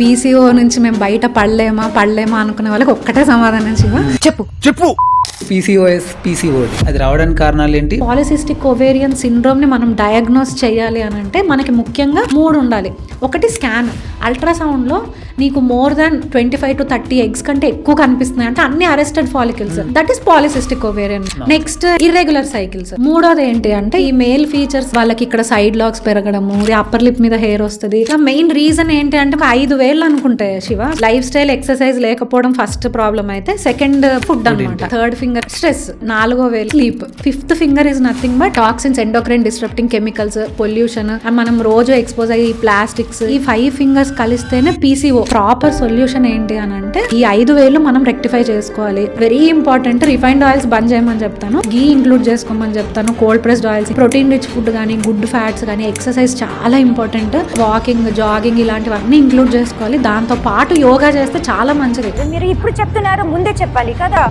PCO నుంచి మేము బయట పడలేమా పడలేమా అనుకునే వాళ్ళకి ఒక్కటే సమాధానం శివ. చెప్పు. చెప్పు. పీసీఓఎస్ పీసీఓడి అది రావడానికి కారణాలు ఏంటి? పాలిసిస్టిక్ ఓవేరియన్ సిండ్రోమ్ని మనం డయాగ్నోస్ చేయాలి అని అంటే మనకి ముఖ్యంగా మూడు ఉండాలి. ఒకటి స్కాన్. అల్ట్రాసౌండ్లో నీకు more than twenty five to thirty eggs కంటే ఎక్కువ కనిపిస్తున్నాయి అంటే అన్ని arrested follicles. That is polycystic ovarian next irregular cycles. మూడోది ఏంటి అంటే ఈ మేల్ ఫీచర్స్ వాళ్ళకి ఇక్కడ సైడ్ లాక్స్ పెరగడము అప్పర్ లిప్ మీద హెయిర్ వస్తుంది. మెయిన్ రీజన్ ఏంటి అంటే ఐదు వేలు అనుకుంటే శివ? లైఫ్ స్టైల్ ఎక్సర్సైజ్ లేకపోవడం ఫస్ట్ ప్రాబ్లం అయితే సెకండ్ ఫుడ్ అన్నమాట. థర్డ్ ఫింగర్ స్ట్రెస్ నాలుగో వేలు sleep. Fifth finger is nothing but toxins endocrine disrupting chemicals pollution మనం రోజు ఎక్స్పోజ్ అయ్యి ప్లాస్టిక్స్ ఈ ఫైవ్ ఫింగర్స్ కలిస్తేనే పీసీఓ ప్రాపర్ సొల్యూషన్ ఏంటి అని అంటే ఈ ఐదు వేలు మనం రెక్టిఫై చేసుకోవాలి. వెరీ ఇంపార్టెంట్ రిఫైన్డ్ ఆయిల్స్ బంద్ చేయమని చెప్తాను. గీ ఇంక్లూడ్ చేసుకోమని చెప్తాను. Cold pressed oils protein rich food కానీ గుడ్ ఫ్యాట్స్ కానీ ఎక్సర్సైజ్ చాలా ఇంపార్టెంట్ వాకింగ్ జాగింగ్ ఇలాంటివన్నీ ఇంక్లూడ్ చేసుకోవాలి. దాంతో పాటు యోగా చేస్తే చాలా మంచిది. మీరు ఇప్పుడు చెప్తున్నారు ముందే చెప్పాలి కదా?